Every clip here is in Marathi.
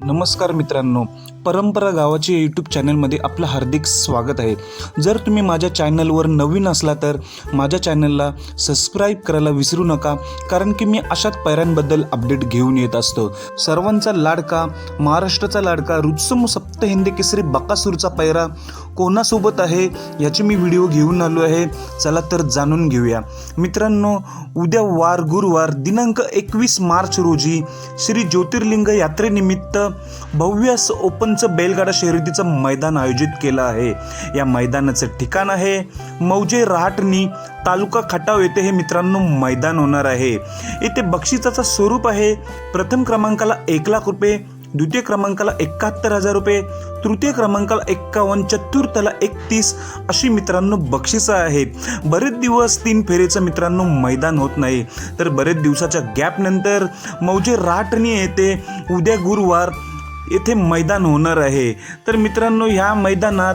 नमस्कार मित्रांनो परंपरा गावाचे यूट्यूब चॅनलमध्ये आपलं हार्दिक स्वागत आहे. जर तुम्ही माझ्या चॅनलवर नवीन असला तर माझ्या चॅनलला सबस्क्राईब करायला विसरू नका कारण की मी अशाच पैऱ्यांबद्दल अपडेट घेऊन येत असतो. सर्वांचा लाडका महाराष्ट्राचा लाडका रुत्सम सप्त हिंदी केसरी बकासूरचा पैरा कोणासोबत आहे याची मी व्हिडिओ घेऊन आलो आहे. चला तर जाणून घेऊया. मित्रांनो उद्या वार गुरुवार दिनांक एकवीस मार्च रोजी श्री ज्योतिर्लिंग यात्रेनिमित्त भव्य ओपनचं बैलगाडा शर्यतीचं मैदान आयोजित केलं आहे. या मैदानाचं ठिकाण आहे मौजे रहाटणी तालुका खटाव येथे हे मित्रांनो मैदान होणार आहे. येथे बक्षिसाचं स्वरूप आहे. प्रथम क्रमांकाला एक लाख रुपये द्वितीय क्रमांकाला एकाहत्तर हजार रुपये तृतीय क्रमांकाला एक्कावन्न चतुर्थला एकतीस अशी मित्रांनो बक्षिसं आहेत. बरेच दिवस तीन फेरीचं मित्रांनो मैदान होत नाही. तर बरेच दिवसाच्या गॅपनंतर मौजे राटणी येते. उद्या गुरुवार येथे मैदान होणार आहे. तर मित्रांनो ह्या मैदानात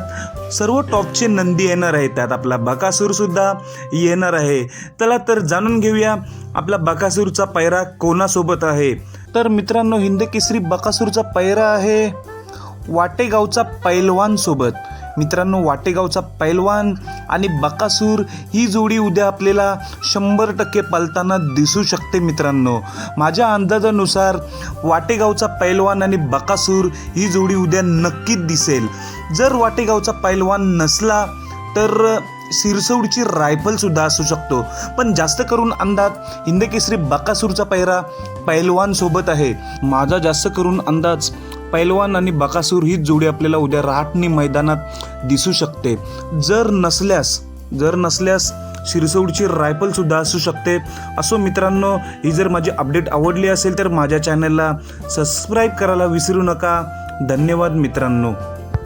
सर्व टॉपचे नंदी येणार आहे त्यात आपला बकासूरसुद्धा येणार आहे. चला तर जाणून घेऊया आपला बकासूरचा पैरा कोणासोबत आहे. तर मित्रांनो हिंद केसरी बकासूरचा पैरा आहे. वाटेगावचा पैलवान सोबत. मित्रांनो वाटेगावचा पैलवान आणि बकासूर ही जोडी उद्या आपल्याला शंभर टक्के पालताना दिसू शकते मित्रांनो. माझ्या अंदाजानुसार वाटेगावचा पैलवान आणि बकासूर ही जोडी उद्या नक्कीच दिसेल. जर वाटेगावचा पैलवान नसला तर सिरसौडची रायफल सुद्धा असू शकतो. पण जास्त करून अंदाज हिंदकेसरी बकासूरचा पैरा पैलवान सोबत आहे. माझा जास्त करून अंदाज पैलवान आणि बकासूर हीच जोडी आपल्याला उद्या रहाटणी मैदानात दिसू शकते. जर नसल्यास जर नसल्यास शिरसोडची रायफल सुद्धा असू शकते. असो मित्रांनो ही जर माझी अपडेट आवडली असेल तर माझ्या चॅनलला सबस्क्राईब करायला विसरू नका. धन्यवाद मित्रांनो.